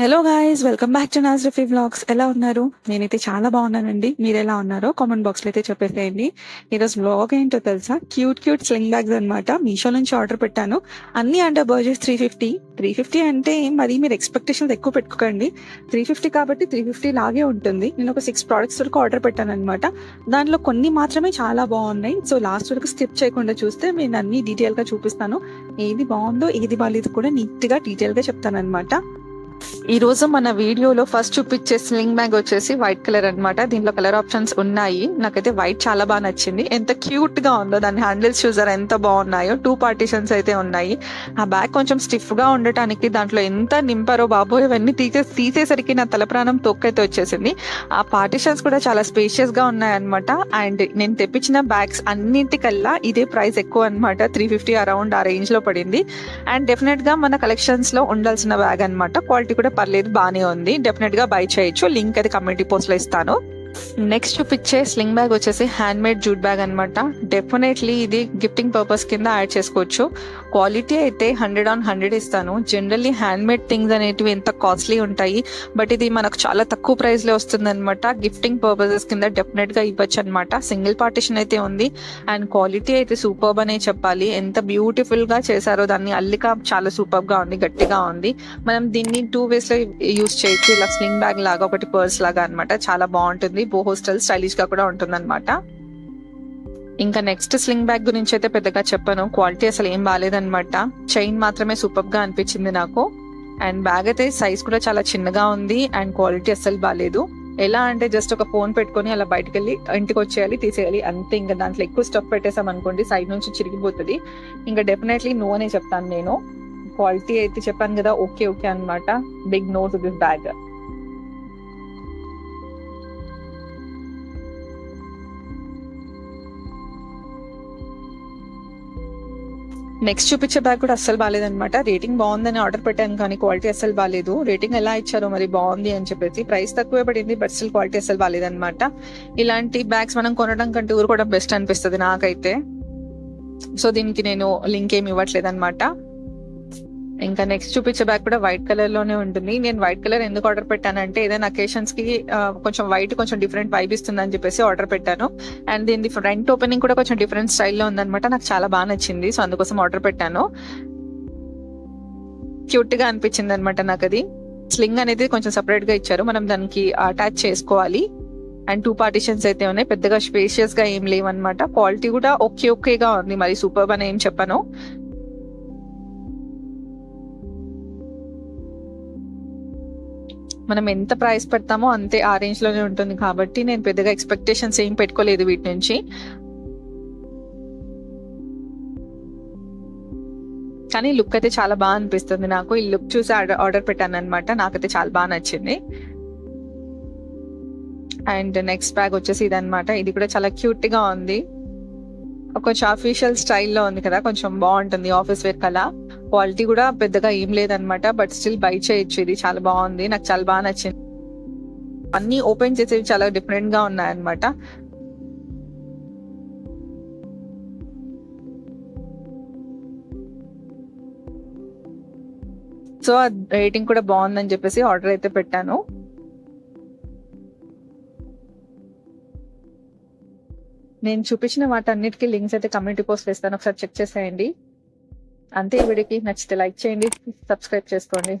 Hello guys welcome back to Naaz Rafi ఎలా ఉన్నారు? నేనైతే చాలా బాగున్నానండి. మీరు ఎలా ఉన్నారో కామెంట్ బాక్స్లో అయితే చెప్పేసేయండి. ఈరోజు వ్లాగ్ ఏంటో తెలుసా? క్యూట్ క్యూట్ స్లింగ్ బ్యాగ్స్ అనమాట మీషో నుంచి ఆర్డర్ పెట్టాను. అన్ని under Burgess three fifty three fifty అంటే మరి మీరు ఎక్స్పెక్టేషన్స్ ఎక్కువ పెట్టుకోకండి. త్రీ ఫిఫ్టీ కాబట్టి త్రీ ఫిఫ్టీ లాగే ఉంటుంది. నేను ఒక సిక్స్ ప్రోడక్ట్స్ వరకు ఆర్డర్ పెట్టాను అనమాట దాంట్లో కొన్ని మాత్రమే చాలా బాగున్నాయి. సో లాస్ట్ వరకు స్కిప్ చేయకుండా చూస్తే నేను అన్ని డీటెయిల్గా చూపిస్తాను. ఏది బాగుందో ఏది బాగాలేదు కూడా నీట్గా డీటెయిల్గా చెప్తాను అనమాట ఈ రోజు మన వీడియోలో ఫస్ట్ చూపించే స్లింగ్ బ్యాగ్ వచ్చేసి వైట్ కలర్ అనమాట దీంట్లో కలర్ ఆప్షన్స్ ఉన్నాయి. నాకైతే వైట్ చాలా బాగా నచ్చింది. ఎంత క్యూట్గా ఉందో దాని హ్యాండిల్స్ చూసారా ఎంత బాగున్నాయో. టూ పార్టీషన్స్ అయితే ఉన్నాయి. ఆ బ్యాగ్ కొంచెం స్టిఫ్గా ఉండటానికి దాంట్లో ఎంత నింపారో బాబో ఇవన్నీ తీసే తీసేసరికి నా తల ప్రాణం తొక్కైతే వచ్చేసింది. ఆ పార్టీషన్స్ కూడా చాలా స్పేషియస్గా ఉన్నాయన్నమాట. అండ్ నేను తెప్పించిన బ్యాగ్స్ అన్నింటికల్లా ఇదే ప్రైస్ ఎక్కువ అన్నమాట. త్రీ ఫిఫ్టీ అరౌండ్ ఆ రేంజ్లో పడింది. అండ్ డెఫినెట్గా మన కలెక్షన్స్లో ఉండాల్సిన బ్యాగ్ అన్నమాట. క్వాలిటీ కూడా పర్లేదు బాగానే ఉంది. డెఫినెట్గా బై చేయొచ్చు. లింక్ అది కమ్యూనిటీ పోస్ట్లో ఇస్తాను. నెక్స్ట్ చూపించే స్లింగ్ బ్యాగ్ వచ్చేసి హ్యాండ్ మేడ్ జూట్ బ్యాగ్ అనమాట డెఫినెట్లీ ఇది గిఫ్టింగ్ పర్పస్ కింద యాడ్ చేసుకోవచ్చు. క్వాలిటీ అయితే హండ్రెడ్ ఆన్ హండ్రెడ్ ఇస్తాను. జనరల్లీ హ్యాండ్ మేడ్ థింగ్స్ అనేటివి ఎంత కాస్ట్లీ ఉంటాయి బట్ ఇది మనకు చాలా తక్కువ ప్రైస్లో వస్తుంది అనమాట గిఫ్టింగ్ పర్పసెస్ కింద డెఫినెట్గా ఇవ్వచ్చు అనమాట సింగిల్ పార్టిషన్ అయితే ఉంది. అండ్ క్వాలిటీ అయితే సూపర్బ్ అనే చెప్పాలి. ఎంత బ్యూటిఫుల్గా చేశారో దాన్ని అల్లిక చాలా సూపర్గా ఉంది గట్టిగా ఉంది. మనం దీన్ని టూ వేస్లో యూస్ చేయొచ్చు. ఇలా స్లింగ్ బ్యాగ్ లాగా ఒకటి పర్స్ లాగా అన్నమాట. చాలా బాగుంటుంది. బో హోస్టల్ స్టైలిష్గా కూడా ఉంటుంది అనమాట ఇంకా నెక్స్ట్ స్లింగ్ బ్యాగ్ గురించి అయితే పెద్దగా చెప్పను. క్వాలిటీ అసలు ఏం బాగాలేదనమాట చైన్ మాత్రమే సూపర్గా అనిపించింది నాకు. అండ్ బ్యాగ్ అయితే సైజ్ కూడా చాలా చిన్నగా ఉంది అండ్ క్వాలిటీ అస్సలు బాగాలేదు ఎలా అంటే జస్ట్ ఒక ఫోన్ పెట్టుకొని అలా బయటకు వెళ్ళి ఇంటికి వచ్చేయాలి తీసేయాలి అంతే. ఇంకా దాంట్లో ఎక్కువ స్టఫ్ పెట్టేసాం అనుకోండి సైడ్ నుంచి చిరిగిపోతుంది. ఇంకా డెఫినెట్లీ నో అనే చెప్తాను నేను. క్వాలిటీ అయితే చెప్పాను కదా ఓకే ఓకే అనమాట big no to this bag next చూపించే బ్యాగ్ కూడా అస్సలు బాగాలేదనమాట రేటింగ్ బాగుందని ఆర్డర్ పెట్టాను కానీ క్వాలిటీ అస్సలు బాగాలేదు రేటింగ్ ఎలా ఇచ్చారో మరి బాగుంది అని చెప్పేసి ప్రైస్ తక్కువే పడింది బట్ స్టిల్ క్వాలిటీ అస్సలు బాగాలేదనమాట ఇలాంటి బ్యాగ్స్ మనం కొనడం కంటే ఊరుకోవడం బెస్ట్ అనిపిస్తుంది నాకైతే. సో దీనికి నేను లింక్ ఏమి ఇవ్వట్లేదు అనమాట ఇంకా నెక్స్ట్ చూపించే బ్యాగ్ కూడా వైట్ కలర్లోనే ఉంటుంది. నేను వైట్ కలర్ ఎందుకు ఆర్డర్ పెట్టానంటే ఏదైనా అకేషన్స్కి కొంచెం వైట్ కొంచెం డిఫరెంట్ వైబ్ ఇస్తుంది అని చెప్పేసి ఆర్డర్ పెట్టాను. అండ్ దీని ఫ్రంట్ ఓపెనింగ్ కూడా కొంచెం డిఫరెంట్ స్టైల్లో ఉందన్నమాట. నాకు చాలా బాగా నచ్చింది. సో అందుకోసం ఆర్డర్ పెట్టాను. క్యూట్గా అనిపించింది అనమాట నాకు అది స్లింగ్ అనేది కొంచెం సపరేట్గా ఇచ్చారు. మనం దానికి అటాచ్ చేసుకోవాలి. అండ్ టూ పార్టిషన్స్ అయితే ఉన్నాయి. పెద్దగా స్పేషియస్గా ఏం లేవన్నమాట. క్వాలిటీ కూడా ఓకే ఓకేగా ఉంది. మరి సూపర్ అని ఏం చెప్పను. మనం ఎంత ప్రైస్ పెడతామో అంతే ఆ రేంజ్లోనే ఉంటుంది కాబట్టి నేను పెద్దగా ఎక్స్పెక్టేషన్స్ ఏం పెట్టుకోలేదు వీటి నుంచి. కానీ లుక్ అయితే చాలా బాగా అనిపిస్తుంది నాకు. ఈ లుక్ చూసి ఆర్డర్ పెట్టాను అనమాట నాకైతే చాలా బాగా నచ్చింది. అండ్ నెక్స్ట్ బ్యాగ్ వచ్చేసి ఇదన్నమాట. ఇది కూడా చాలా క్యూట్గా ఉంది. కొంచెం అఫీషియల్ స్టైల్లో ఉంది కదా కొంచెం బాగుంటుంది ఆఫీస్ వేర్ కలా. క్వాలిటీ కూడా పెద్దగా ఏం లేదనమాట బట్ స్టిల్ బై చేయొచ్చు ఇది చాలా బాగుంది. నాకు చాలా బాగా నచ్చింది. అన్ని ఓపెన్ చేసేవి చాలా డిఫరెంట్గా ఉన్నాయన్నమాట. సో రేటింగ్ కూడా బాగుందని చెప్పేసి ఆర్డర్ అయితే పెట్టాను. నేను చూపించిన వాటన్నిటికీ లింక్స్ అయితే కమ్యూనిటీ పోస్ట్ వేస్తాను ఒకసారి చెక్ చేసేయండి. అంతే ఈ వీడియోకి నచ్చితే లైక్ చేయండి సబ్స్క్రైబ్ చేసుకోండి.